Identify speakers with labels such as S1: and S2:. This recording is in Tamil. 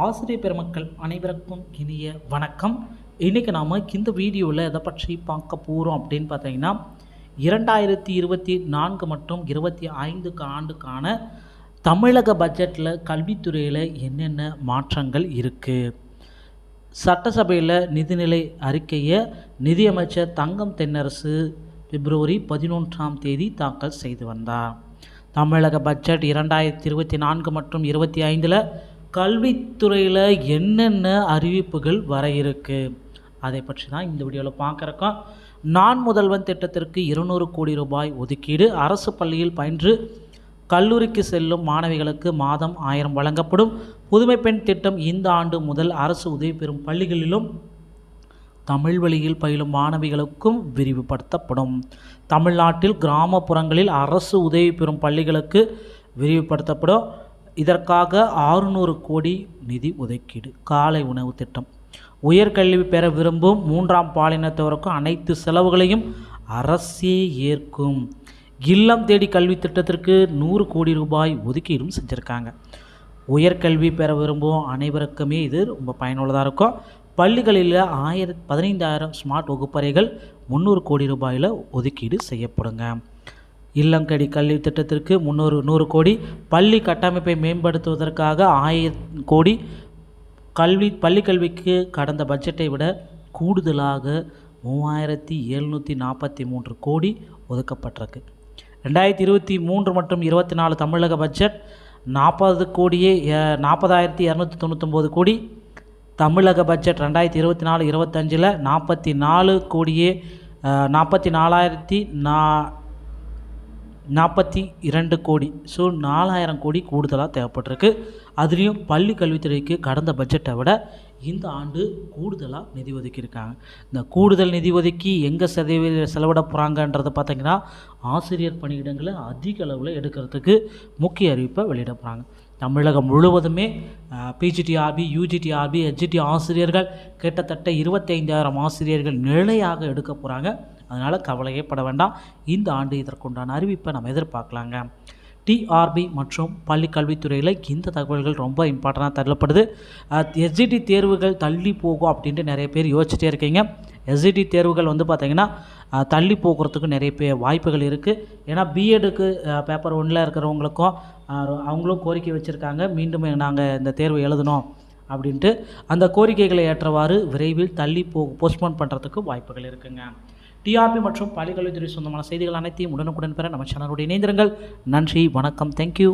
S1: ஆசிரியர் பெருமக்கள் அனைவருக்கும் இனிய வணக்கம். இன்றைக்கி நாம் இந்த வீடியோவில் எதை பற்றி பார்க்க போகிறோம் அப்படின்னு பார்த்தீங்கன்னா இரண்டாயிரத்தி இருபத்தி நான்கு மற்றும் இருபத்தி ஐந்துக்கு ஆண்டுக்கான தமிழக பட்ஜெட்டில் கல்வித்துறையில் என்னென்ன மாற்றங்கள் இருக்குது சட்டசபையில் நிதிநிலை அறிக்கையை நிதியமைச்சர் தங்கம் தென்னரசு பிப்ரவரி பதினொன்றாம் தேதி தாக்கல் செய்து வந்தார். தமிழக பட்ஜெட் இரண்டாயிரத்தி இருபத்தி நான்கு மற்றும் இருபத்தி ஐந்தில் கல்வித்துறையில் என்னென்ன அறிவிப்புகள் வர இருக்கு? அதை பற்றி தான் இந்த வீடியோவில் பார்க்குறக்கோம் நான் முதல்வன் திட்டத்திற்கு இருநூறு கோடி ரூபாய் ஒதுக்கீடு. அரசு பள்ளியில் பயின்று கல்லூரிக்கு செல்லும் மாணவிகளுக்கு மாதம் ஆயிரம் வழங்கப்படும். புதுமை பெண் திட்டம் இந்த ஆண்டு முதல் அரசு உதவி பெறும் பள்ளிகளிலும் தமிழ் வழியில் பயிலும் மாணவிகளுக்கும் விரிவுபடுத்தப்படும். தமிழ்நாட்டில் கிராமப்புறங்களில் அரசு உதவி பெறும் பள்ளிகளுக்கு விரிவுபடுத்தப்படும். இதற்காக ஆறுநூறு கோடி நிதி ஒதுக்கீடு காலை உணவு திட்டம். உயர்கல்வி பெற விரும்பும் மூன்றாம் பாலினத்தவருக்கும் அனைத்து செலவுகளையும் அரசே ஏற்கும். இல்லம் தேடி கல்வி திட்டத்திற்கு நூறு கோடி ரூபாய் ஒதுக்கீடும் செஞ்சுருக்காங்க. உயர்கல்வி பெற விரும்பும் அனைவருக்குமே இது ரொம்ப பயனுள்ளதாக இருக்கும். பள்ளிகளில் ஆயிர பதினைந்தாயிரம் ஸ்மார்ட் வகுப்பறைகள் முந்நூறு கோடி ரூபாயில் ஒதுக்கீடு செய்யப்படுங்க. இல்லங்கடி கல்வி திட்டத்திற்கு முந்நூறு நூறு கோடி. பள்ளி கட்டமைப்பை மேம்படுத்துவதற்காக ஆயிரம் கோடி. கல்வி பள்ளி கல்விக்கு கடந்த பட்ஜெட்டை விட கூடுதலாக மூவாயிரத்தி எழுநூற்றி நாற்பத்தி மூன்று கோடி ஒதுக்கப்பட்டிருக்கு. ரெண்டாயிரத்தி இருபத்தி மூன்று மற்றும் இருபத்தி நாலு தமிழக பட்ஜெட் நாற்பது கோடியே நாற்பதாயிரத்தி இரநூத்தி தொண்ணூத்தொம்பது கோடி. தமிழக பட்ஜெட் ரெண்டாயிரத்தி இருபத்தி நாலு இருபத்தஞ்சில் நாற்பத்தி நாலு கோடியே நாற்பத்தி நாலாயிரத்தி நா நாற்பத்தி இரண்டு கோடி ஸோ நாலாயிரம் கோடி கூடுதலாக தேவைப்பட்டிருக்கு. அதுலேயும் பள்ளி கல்வித்துறைக்கு கடந்த பட்ஜெட்டை விட இந்த ஆண்டு கூடுதலாக நிதி ஒதுக்கியிருக்காங்க. இந்த கூடுதல் நிதி ஒதுக்கி எங்கே சதவீத செலவிட போகிறாங்கன்றதை பார்த்தீங்கன்னா ஆசிரியர் பணியிடங்களை அதிக அளவில் எடுக்கிறதுக்கு முக்கிய அறிவிப்பை வெளியிட போகிறாங்க தமிழகம் முழுவதுமே பிஜிடிஆர்பி யூஜிடிஆர்பி ஹெச்ஜிடி ஆசிரியர்கள் கிட்டத்தட்ட இருபத்தைந்தாயிரம் ஆசிரியர்கள் நிலையாக எடுக்க போகிறாங்க அதனால் கவலையே பட வேண்டாம். இந்த ஆண்டு இதற்குண்டான அறிவிப்பை நம்ம எதிர்பார்க்கலாங்க. டிஆர்பி மற்றும் பள்ளி கல்வித்துறையில் இந்த தகவல்கள் ரொம்ப இம்பார்ட்டண்ட்டாக தள்ளப்படுது. எஸ்ஜிடி தேர்வுகள் தள்ளி போகும் அப்படின்ட்டு நிறைய பேர் யோசிச்சுட்டே இருக்கீங்க. எஸ்ஜிடி தேர்வுகள் வந்து பார்த்திங்கன்னா தள்ளி போகிறதுக்கு நிறைய பேர் வாய்ப்புகள் இருக்குது ஏன்னா பிஎட்டுக்கு பேப்பர் ஒன்றில் இருக்கிறவங்களுக்கும் அவங்களும் கோரிக்கை வச்சுருக்காங்க. மீண்டும் நாங்கள் இந்த தேர்வு எழுதணும் அப்படின்ட்டு. அந்த கோரிக்கைகளை ஏற்றவாறு விரைவில் தள்ளி போ போஸ்ட்போன் பண்ணுறதுக்கு வாய்ப்புகள் இருக்குங்க. டிஆர்பி மற்றும் பள்ளிக்கல்வித்துறை சொந்தமான செய்திகள் அனைத்தையும் உடனுக்குடன் பெற நம்ம சேனலோடு இணைந்திருங்கள். நன்றி வணக்கம் தேங்க்யூ